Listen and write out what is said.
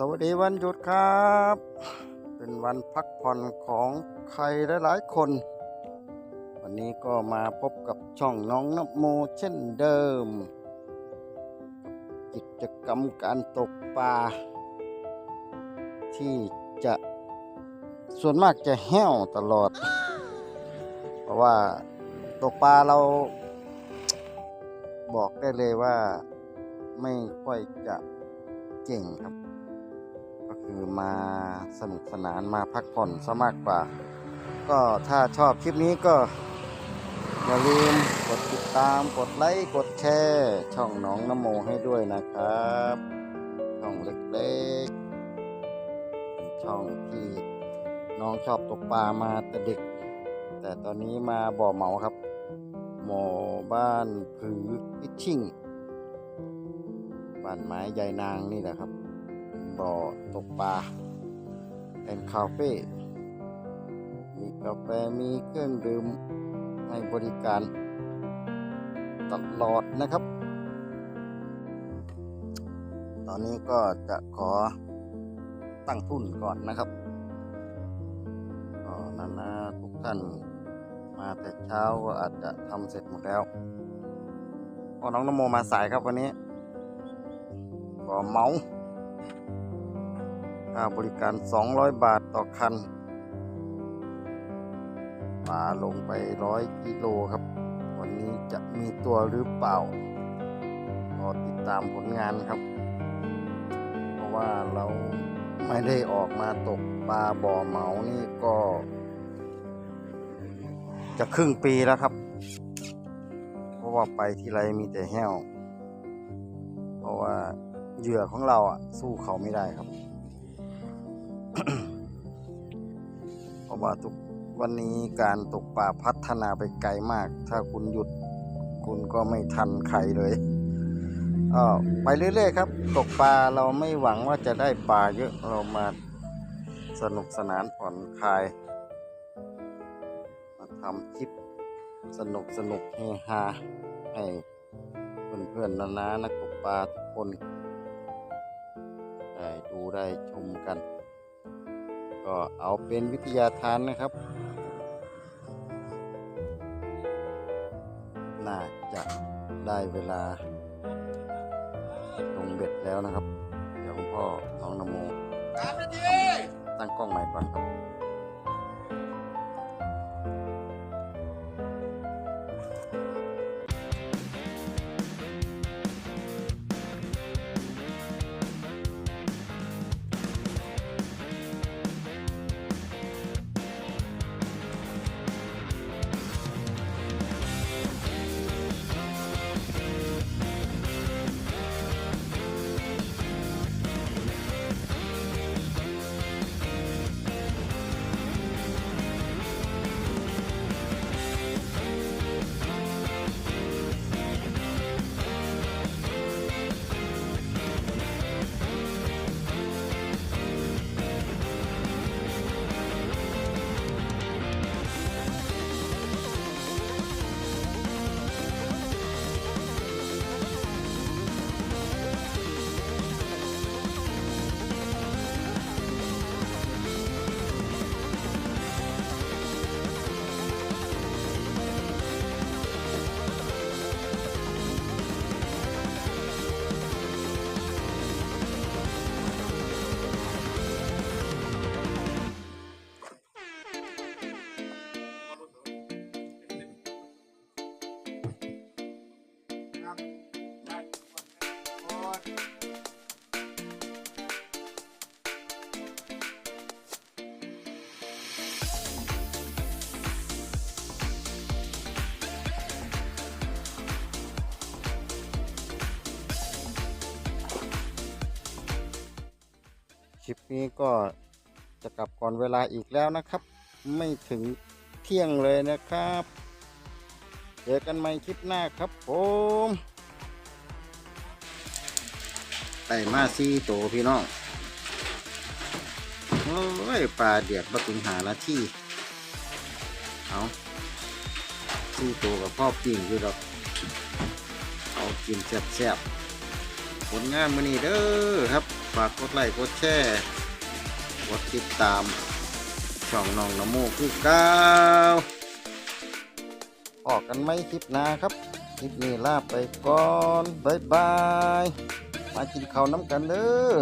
สวัสดีวันหยุดครับ เป็นวันพักผ่อนของใครหลายๆคน วันนี้ก็มาพบกับช่องน้องนโมเช่นเดิม กิจกรรมการตกปลาที่จะส่วนมากจะแห้วตลอด เพราะว่าตกปลาเราบอกได้เลยว่าไม่ค่อยจะเก่งครับ คือมาสนุกสนานมาพักผ่อนซะมากกว่า ก็ถ้าชอบคลิปนี้ก็ อย่าลืมกดติดตามกดไลค์กดแชร์ช่องน้องนโมให้ด้วยนะครับ ช่องเล็กๆเป็นช่องที่น้องชอบตกปลามาแต่เด็ก แต่ตอนนี้มาบ่อเหมาครับหมู่บ้านผือพิชชิ่งบ้านไม้ใยนางนี่แหละครับ บ่อตกปลาเป็นคาเฟ่มีกาแฟมีเครื่องดื่มให้บริการตลอดนะครับ ตอนนี้ก็จะขอตั้งทุนก่อนนะครับก็นานาทุกท่านมาแต่เช้าก็อาจจะทำเสร็จหมดแล้วก็น้องนโมมาสายครับวันนี้ ก็เมา ค่าบริการ 200 บาทต่อคันป่าลงไป 100 กิโลครับ วันนี้จะมีตัวหรือเปล่ารอติดตามผลงานครับ เพราะว่าเราไม่ได้ออกมาตกปลาบ่อเหมานี่ก็ จะครึ่งปีแล้วครับ เพราะว่าไปที่ไรมีแต่แห้ว เพราะว่าเหยื่อของเราอะ สู้เขาไม่ได้ครับะว่าทุกวันนี้การตกปลาพัฒนาไปไกลมาก ถ้าคุณหยุดคุณก็ไม่ทันใครเลยก็ไปเรื่อย ๆ ครับ ตกปลาเราไม่หวังว่าจะได้ปลาเยอะเรามาสนุกสนานผ่อนคลาย มาทำคลิปสนุกสนุกเฮฮาให้เพื่อนๆนานานักตกปลาทุกคน ได้ดูได้ชมกัน ก็เอาเป็นวิทยาทานนะครับ น่าจะได้เวลาลงเบ็ดแล้วนะครับ เดี๋ยวคุณพ่อน้องนโมตั้งกล้องใหม่ก่อนครับ คลิปนี้ก็จะกลับก่อนเวลาอีกแล้วนะครับ ไม่ถึงเที่ยงเลยนะครับ จอกันใหม่คลิปหน้าครับผมไต่มาซี่โตพี่น้อง โอ้ยปลาเดียดบัถึงหานาทีเอาซี่โตกับพ่อปิ่งอยู่ดอก เอากินแซ่บๆผลงานมือนี้เด้อครับ ฝากกดไลค์กดแชร์กดติดตาม ช่องน้องนโมคือเก้า ออกกันไหมคลิปหน้าครับ คลิปนี้ลาไปก่อน บ๊ายบาย มากินข้าวน้ำกันเด้อ